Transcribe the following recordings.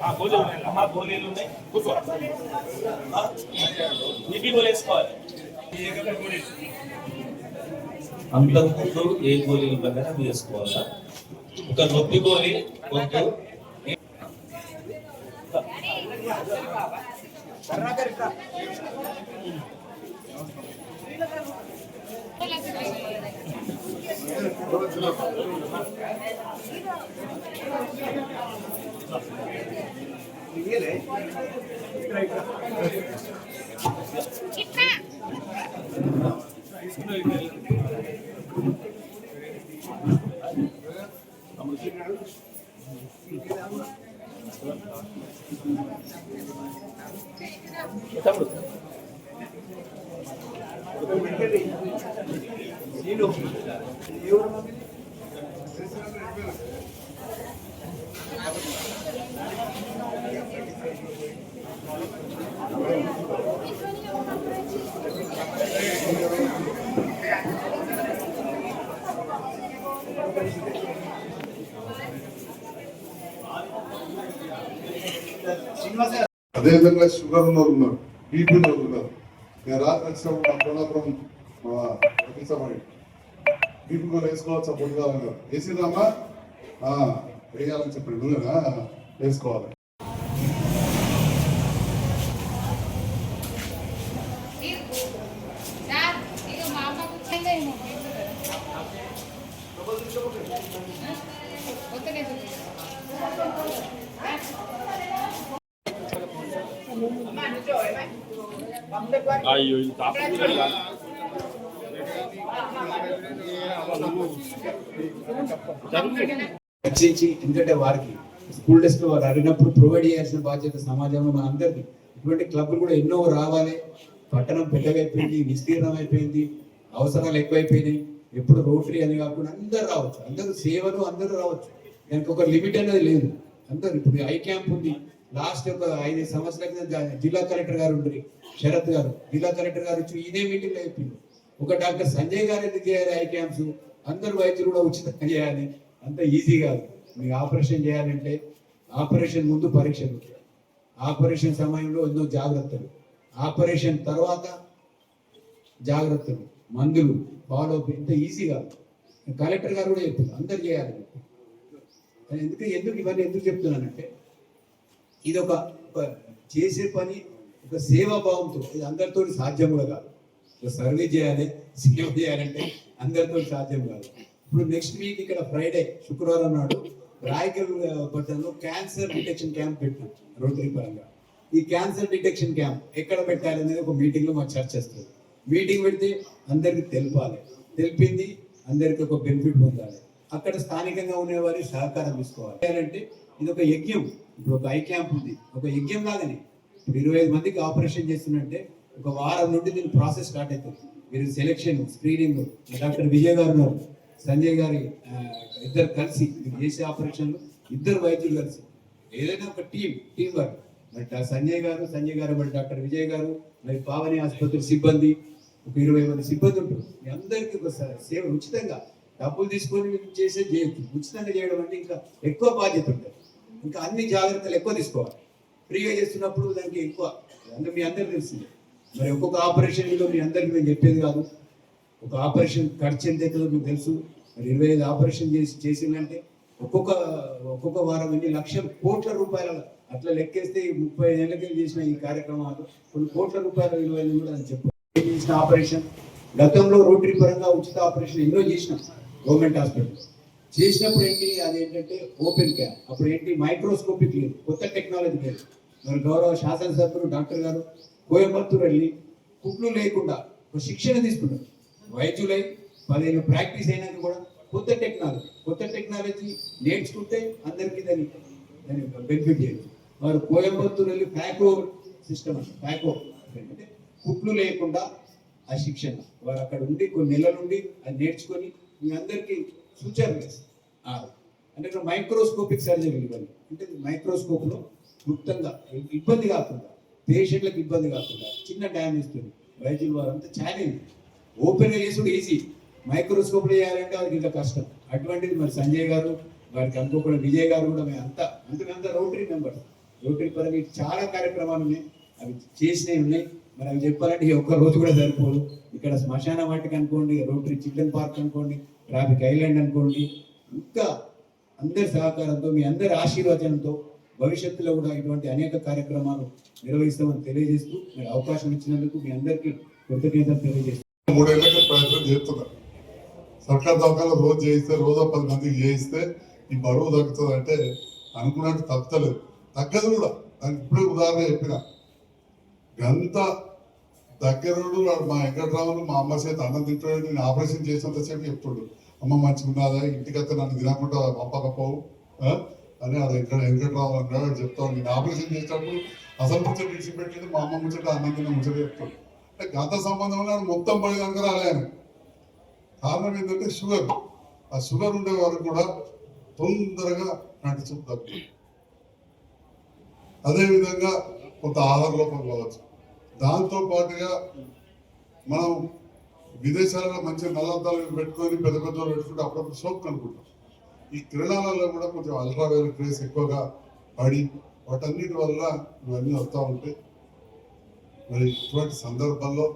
ఆ గోళీలు ఉన్నాయి అమ్మా గోళీలు ఉన్నాయి కూర్చో ఆ, నీటి గోళీ వేసుకోవాలి ఈ ఏకైక గోళీ. అంతకుముందు ఏ గోళీలు ప్రకారం వేసుకోవాలా ఒక నొప్పి గోళీ వద్దు అదేవిధంగా షుగర్ ఉన్నారు బీపీ ఉన్నవారు ఉన్నారు. నేను రాత్రి వచ్చినప్పుడు మా కోలాపురం బీపీ కూడా వేసుకోవచ్చు పొడి కావాలన్నారు వేయాలని చెప్పండి. నువ్వేనా? వేసుకోవాలి సార్ ఇక మా అమ్మకు చెందేమో కొత్తగా అయ్యో ఇది రక్షించి ఎందుకంటే వారికి స్కూల్ డెస్క్ వారు అడిగినప్పుడు ప్రొవైడ్ చేయాల్సిన బాధ్యత సమాజంలో మన అందరికీ ఇటువంటి క్లబ్లు కూడా ఎన్నో రావాలి. పట్టణం పెద్దగైపోయింది విస్తీర్ణం అయిపోయింది అవసరాలు ఎక్కువైపోయినాయి. ఎప్పుడు రోటరీ అని కాకుండా అందరూ రావచ్చు. అందరూ సేవలు అందరూ రావచ్చు. దానికి ఒక లిమిట్ అనేది లేదు. అందరు ఇప్పుడు ఐ క్యాంప్ ఉంది. లాస్ట్ ఒక ఐదు సంవత్సరాల క్రితం జిల్లా కలెక్టర్ గారు ఉండ్రి శరత్ గారు. జిల్లా కలెక్టర్ గారు వచ్చి ఇదే మీటింగ్లో చెప్పింది ఒక డాక్టర్ సంజయ్ గారు ఎందుకు చేయాలి ఐ క్యాంప్స్ అందరు వైద్యులు కూడా ఉచితంగా చేయాలి. అంత ఈజీ కాదు. మీకు ఆపరేషన్ చేయాలంటే ఆపరేషన్ ముందు పరీక్షలు. ఆపరేషన్ సమయంలో ఎన్నో జాగ్రత్తలు. ఆపరేషన్ తర్వాత జాగ్రత్తలు మందులు ఫాలో ఇంత ఈజీ కాదు. కలెక్టర్ గారు కూడా చెప్తున్నారు అందరు చేయాలి. ఎందుకు ఎందుకు ఇవన్నీ ఎందుకు చెప్తున్నానంటే ఇది ఒక చేసే పని ఒక సేవాభావంతో ఇది అందరితో సాధ్యం కూడా కాదు. ఒక సర్వీస్ చేయాలి సేవ చేయాలంటే అందరితో సాధ్యం కాదు. ఇప్పుడు నెక్స్ట్ వీక్ ఇక్కడ ఫ్రైడే శుక్రవారం నాడు రాయకల్ పట్టణంలో క్యాన్సర్ డిటెక్షన్ క్యాంప్ పెట్టాం రోటరీ పరంగా. ఈ క్యాన్సర్ డిటెక్షన్ క్యాంప్ ఎక్కడ పెట్టాలి అనేది ఒక మీటింగ్లో మాకు చర్చ వస్తుంది మీటింగ్ పెడితే అందరికి తెలపాలి. తెలిపింది అందరికి ఒక బెనిఫిట్ పొందాలి. అక్కడ స్థానికంగా ఉండేవారి సహకారం తీసుకోవాలి. అంటే ఇది ఒక యజ్ఞం. ఇప్పుడు ఒక ఐ క్యాంప్ ఉంది. ఒక యజ్ఞం లాగానే ఇప్పుడు ఇరవై ఐదు మందికి ఆపరేషన్ చేస్తున్నంటే ఒక వారం నుండి దీని ప్రాసెస్ స్టార్ట్ అవుతుంది. మీరు సెలెక్షన్ స్క్రీనింగ్ డాక్టర్ విజయ్ గారు సంజయ్ గారి ఇద్దరు కలిసి మీరు చేసే ఆపరేషన్లు ఇద్దరు వైద్యులు కలిసి ఏదైనా ఒక టీం టీం వర్క్. మరి సంజయ్ గారు సంజయ్ గారు మరి డాక్టర్ విజయ్ గారు మరి పావని ఆసుపత్రి సిబ్బంది ఒక ఇరవై మంది సిబ్బంది ఉంటారు. మీ అందరికీ ఒక సేవ ఉచితంగా డబ్బులు తీసుకొని చేసే చేయొచ్చు ఉచితంగా చేయడం అంటే ఇంకా ఎక్కువ బాధ్యత ఉంటుంది. ఇంకా అన్ని జాగ్రత్తలు ఎక్కువ తీసుకోవాలి. ఫ్రీగా చేస్తున్నప్పుడు దానికి ఎక్కువ. అంటే మీ అందరికి తెలిసింది. మరి ఒక్కొక్క ఆపరేషన్లో మీ అందరికి మేము చెప్పేది కాదు. ఒక ఆపరేషన్ ఖర్చు ఎంత అవుతుందో మీకు తెలుసు. మరి ఇరవై ఐదు ఆపరేషన్ చేసి చేసిందంటే ఒక్కొక్క ఒక్కొక్క వారం ఎన్ని లక్షల కోట్ల రూపాయల అట్లా లెక్కేస్తే ఈ ముప్పై ఏళ్ళకి చేసిన ఈ కార్యక్రమాలు. కొన్ని కోట్ల రూపాయల విలువైన కూడా అని చెప్పు చేసిన ఆపరేషన్. గతంలో రోటరీ పరంగా ఉచిత ఆపరేషన్ ఎన్నో చేసినాం. Government hospital. చేసినప్పుడు ఏంటి? అది ఏంటంటే ఓపెన్ క్యాప్ అప్పుడు ఏంటి? మైక్రోస్కోపిక్ లేదు. కొత్త టెక్నాలజీ లేదు. మరి గౌరవ శాసనసభ్యులు డాక్టర్ గారు కోయంబత్తూరు వెళ్ళి కుట్లు లేకుండా ఒక శిక్షణ తీసుకున్నారు. వైద్యులై పదిహేను ప్రాక్టీస్ అయినాక కూడా కొత్త టెక్నాలజీ. కొత్త టెక్నాలజీ నేర్చుకుంటే అందరికీ దాని దాని బెనిఫిట్ చేయదు వారు కోయంబత్తూరు వెళ్ళి ఫ్యాకో సిస్టమ్ అంటే. ఫ్యాకో అంటే కుట్లు లేకుండా ఆ శిక్షణ. వారు అక్కడ ఉండి కొన్ని నెలలు ఉండి అది నేర్చుకొని మీ అందరికీ సూచనలు అంటే ఇక్కడ మైక్రోస్కోపిక్ సర్జరీ ఇవ్వండి. అంటే మైక్రోస్కోప్లో క్లుప్తంగా ఇబ్బంది కాకుండా పేషెంట్లకు ఇబ్బంది కాకుండా చిన్న డ్యామేజ్తో వైద్యుల వారు అంతా ఛాలెంజ్ ఓపెన్గా చేసుడు ఈజీ మైక్రోస్కోప్ చేయాలంటే వారికి ఇంకా కష్టం. అటువంటిది మరి సంజయ్ గారు వారికి అనుకోకుండా విజయ్ గారు కూడా మేము అంతా అంతకంత రోటరీ మెంబర్స్ రోటరీ పరంగా చాలా కార్యక్రమాలు ఉన్నాయి. అవి చేసినవి ఉన్నాయి. మరి అవి చెప్పాలంటే ఈ ఒక్క రోజు కూడా సరిపోదు. ఇక్కడ శ్మశాన వాటికి అనుకోండి రోటరీ చిల్డ్రన్ పార్క్ అనుకోండి ట్రాఫిక్ ఐలాండ్ అనుకోండి ఇంకా అందరి సహకారంతో మీ అందరి ఆశీర్వచనంతో భవిష్యత్తులో కూడా ఇటువంటి అనేక కార్యక్రమాలు నిర్వహిస్తామని తెలియజేస్తూ మీరు అవకాశం ఇచ్చినందుకు మీ అందరికీ కృతజ్ఞతలు తెలియజేస్తాను మూడేళ్ళకి ప్రయత్నం చేస్తున్నా. సర్కార్ దవాఖాన రోజు చేయిస్తే రోజు పది మందికి చేయిస్తే ఈ బరువు తగ్గుతుంది అంటే అనుకున్నట్టు తగ్గలేదు. తగ్గదు కూడా. దానికి ఇప్పుడే ఉదాహరణ చెప్పిన. గంత దగ్గరుడు మా వెంకట్రాములు మా అమ్మ చేత అన్నం తింటాడు నేను ఆపరేషన్ చేసినంత సేపు చెప్తాడు. అమ్మ మంచిగా ఇంటికి ఇంటికైతే నన్ను తినకుండా పంపకపోవు అని అది వెంకట వెంకట్రావు అన్నాడు చెప్తాను నేను ఆపరేషన్ చేసేటప్పుడు అసలు ముచ్చట విడిచిపెట్టేది మా అమ్మ ముచ్చట అన్నం తిన్న ముచ్చట చెప్తాడు. అంటే గత సంబంధం మొత్తం పడి రాలే ఆయన కారణం ఏంటంటే షుగర్. ఆ షుగర్ ఉండే వారు కూడా తొందరగా కంటి చూపు అదేవిధంగా కొంత ఆహార లోపం కావచ్చు. దాంతో పాటుగా మనం విదేశాలలో మంచి నల్లద్దాలు పెట్టుకొని పెద్ద పెద్ద పెట్టుకుంటే అప్పుడప్పుడు సోప్ అనుకుంటాం. ఈ క్రీడాలలో కూడా కొంచెం అల్ట్రా వైలెట్ ఎక్కువగా పడి వాటన్నిటి వల్ల ఇవన్నీ వస్తూ ఉంటాయి మరి ఇటువంటి సందర్భంలో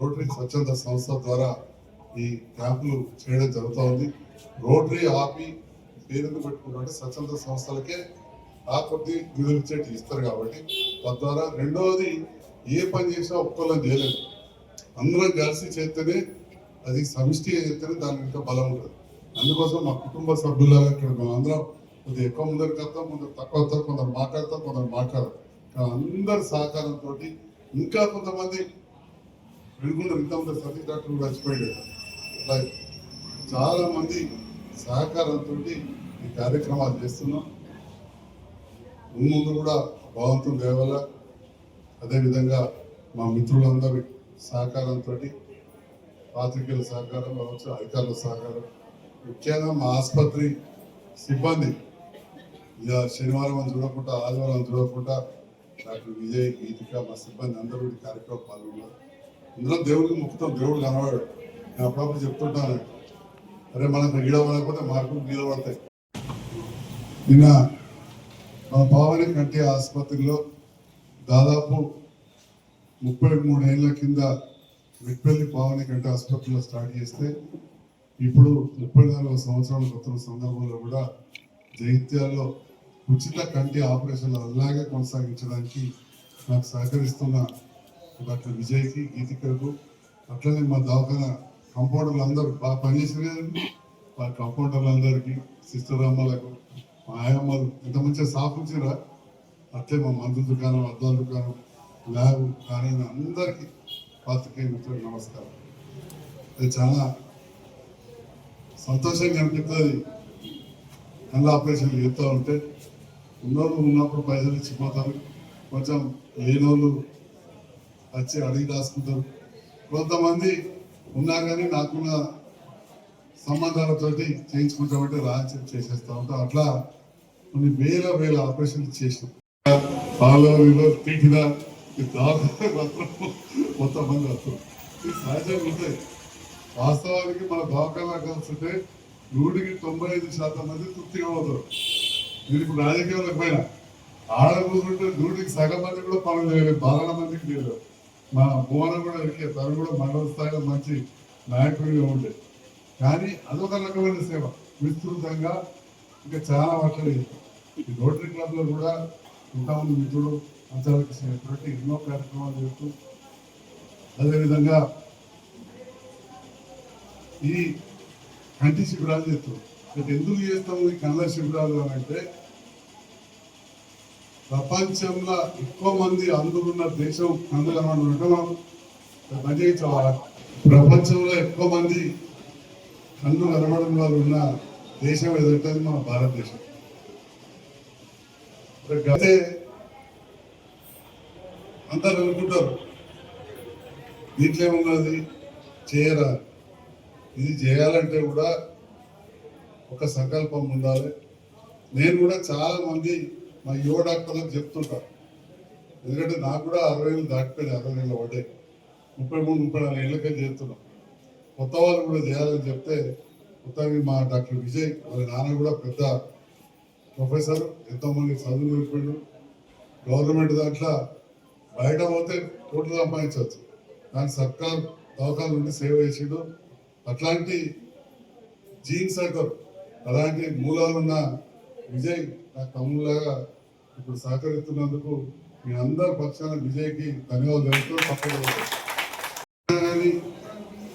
రోటరీ స్వచ్ఛంద సంస్థ ద్వారా ఈ క్యాంపులు చేయడం జరుగుతూ ఉంది. రోటరీ ఆపి పేరును పెట్టుకుంటే స్వచ్ఛంద సంస్థలకే ఆ కొద్ది నిధులు ఇచ్చేటి ఇస్తారు కాబట్టి తద్వారా రెండవది ఏ పని చేసినా ఒక్కళ్ళని చేయలేదు అందరం కలిసి చేస్తేనే అది సమిష్టిగా చేస్తేనే దానికి ఇంకా బలం ఉంటుంది. అందుకోసం మా కుటుంబ సభ్యులాగా ఇక్కడ మేము అందరం కొద్దిగా ఎక్కువ ముందరు వస్తాం కొందరు తక్కువ వస్తారు కొందరు మాట్లాడతాం కొందరు మాట్లాడరు కానీ అందరి సహకారంతో ఇంకా కొంతమంది వెనుకుంటారు ఇంతమంది సతీష్ డాక్టర్ కూడా చచ్చిపోయాడు చాలా మంది సహకారంతో ఈ కార్యక్రమాలు చేస్తున్నాం. ముందు కూడా బాగుంటుంది దేవల అదేవిధంగా మా మిత్రులందరి సహకారంతో పాత్రికేయుల సహకారం కావచ్చు అధికారుల సహకారం. ముఖ్యంగా మా ఆసుపత్రి సిబ్బంది. ఇక శనివారం అని చూడకుండా ఆదివారం అని చూడకుండా డాక్టర్ విజయ్ గీతిక మా సిబ్బంది అందరూ ఈ కార్యక్రమం పాల్గొన్నారు. ఇందులో దేవుడికి ముఖ్యం దేవుడు కనవాడు నేను అప్పుడప్పుడు చెప్తుంటాను. అరే మనం ఈడ మార్కులు గీడబడతాయి నిన్న మన పావని కంటి ఆసుపత్రిలో దాదాపు ముప్పై మూడేళ్ళ కింద విట్పల్లి పావని గంట ఆసుపత్రిలో స్టార్ట్ చేస్తే ఇప్పుడు ముప్పై నాలుగవ సంవత్సరాల కొత్త సందర్భంలో కూడా జైత్యాల్లో ఉచిత కంటి ఆపరేషన్లు అలాగే కొనసాగించడానికి నాకు సహకరిస్తున్న డాక్టర్ విజయ్కి గీతికకు అట్లనే మా దవాఖాన కంపౌండర్లు అందరూ బాగా పనిచేసిన కదండి మా కంపౌండర్లు అందరికీ సిస్టర్ అమ్మలకు మా ఆయమ్మలు ఎంత మంచిగా సాఫ్ ఉంచారా అట్లే మా మందు దుకాణం అద్దాల దుకాణం ల్యాబ్ కానీ అందరికీ పాత్రికేయ మిత్రులకు నమస్కారం. అది చాలా సంతోషంగా అనిపిస్తుంది కళ్ళ ఆపరేషన్లు చేస్తూ ఉంటే ఉన్నోళ్ళు ఉన్నప్పుడు పైసలు ఇచ్చిపోతారు కొంచెం లేనోళ్ళు వచ్చి అడిగి రాసుకుంటారు కొంతమంది ఉన్నా కానీ నాకున్న సంబంధాలతోటి చేయించుకుంటామంటే రాసి చేసేస్తూ ఉంటాం అట్లా కొన్ని వేల వేల ఆపరేషన్లు చేసినాం. పాలలో పీకిన ఈ దాదాపు మాత్రం మొత్తం మంది వస్తారు ఇది సహజంగా ఉంటాయి వాస్తవానికి మన దవాఖానా కలుస్తుంటే నూటికి తొంభై ఐదు శాతం మంది తృప్తిగా పోతారు మీరు ఇప్పుడు రాజకీయాలకు పోయినా ఆడ నూటికి సగం మంది కూడా పనులు చేయలేదు. బాలన మందికి లేదు మా భువన కూడా ఎక్కే తను కూడా మండల స్థాయిలో మంచి నాయకుడిగా ఉండే. కానీ అదొక రకమైన సేవ. విస్తృతంగా ఇంకా చాలా వర్షాలు చేస్తాం. ఈ రోటరీ క్లబ్లో కూడా ఇంతమంది మిత్రుడు అంతవరకు చేసినటువంటి ఎన్నో కార్యక్రమాలు చేస్తూ అదేవిధంగా ఈ కంటి శిబిరాలు చేస్తాం. అంటే ఎందుకు చేస్తాము ఈ కళ్ళ శిబిరాలు అని అంటే ప్రపంచంలో ఎక్కువ మంది అందుకున్న దేశం అందులో మనం ఉండడం ప్రపంచంలో ఎక్కువ మంది కన్ను కనబడని వాళ్ళు ఉన్న దేశం ఏదంటే మన భారతదేశం. అయితే అందరు అనుకుంటారు దీంట్లో ఏమున్నది? చేయరా? ఇది చేయాలంటే కూడా ఒక సంకల్పం ఉండాలి. నేను కూడా చాలా మంది మా యువ డాక్టర్లకు చెప్తుంటా. ఎందుకంటే నాకు కూడా అరవై ఏళ్ళు దాటిపోయింది అరవై ఏళ్ళు పడ్డాయి ముప్పై మూడు ముప్పై నాలుగు ఏళ్ళకే చేస్తున్నాం. కొత్త వాళ్ళు కూడా చేయాలని చెప్తే కొత్తగా మా డాక్టర్ విజయ్ వాళ్ళ నాన్న కూడా పెద్ద ప్రొఫెసర్ ఎంతో చదువులు చదువు గవర్నమెంట్ దాంట్లో బయట పోతే కోట్లు సంపాదించవచ్చు. కానీ సర్కార్ దవాఖాన నుండి సేవ చేసిండు. అట్లాంటి జీన్ సర్కర్ అలాంటి మూలాలున్న విజయ్ నా తమ్ముళ్ళగా ఇప్పుడు సహకరిస్తున్నందుకు మీ అందరి పక్షాన విజయ్కి ధన్యవాదాలు తెలుపుతూ పక్కన కానీ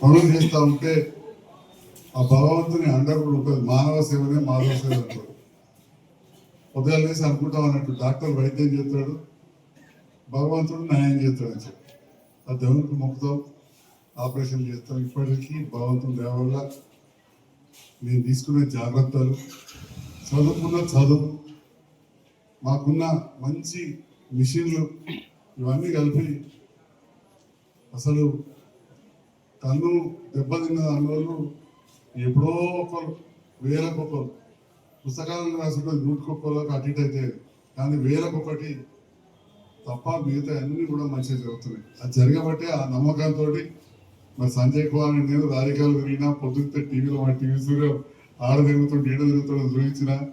పనులు చేస్తూ ఉంటే ఆ భగవంతుని అండర్ కూడా ఉంటుంది మానవ సేవనే మానవ సేవ అంటారు. ఉదయం లేసి అనుకుంటాం అన్నట్టు డాక్టర్ వైద్యం చేస్తాడు? భగవంతుడు న్యాయం చేస్తాడు అని చెప్పి. ఆ దేవునికి మొక్కుతాం ఆపరేషన్ చేస్తాం. ఇప్పటికీ భగవంతుని దేవల్ల నేను తీసుకునే జాగ్రత్తలు చదువుకున్న చదువు మాకున్న మంచి మిషన్లు ఇవన్నీ కలిపి అసలు తను దెబ్బతిన్న దానివల్ల ఎప్పుడో ఒకరు వేలకు ఒకరు పుస్తకాలను రాసుకుంటే నూటికొక్కలకు అటు ఇటు అయితే కానీ వేలకొకటి తప్ప మిగతా అన్ని కూడా మంచిగా జరుగుతున్నాయి. అది జరగబట్టే ఆ నమ్మకంతో మరి సంజయ్ కుమార్ అని నేను రాజకీయాలు తిరిగినా పొద్దుతే టీవీలో మా టీవీ సూర్యం ఆడ తిరుగుతుంటే ఏడ తిరుగుతుంటే చూపించిన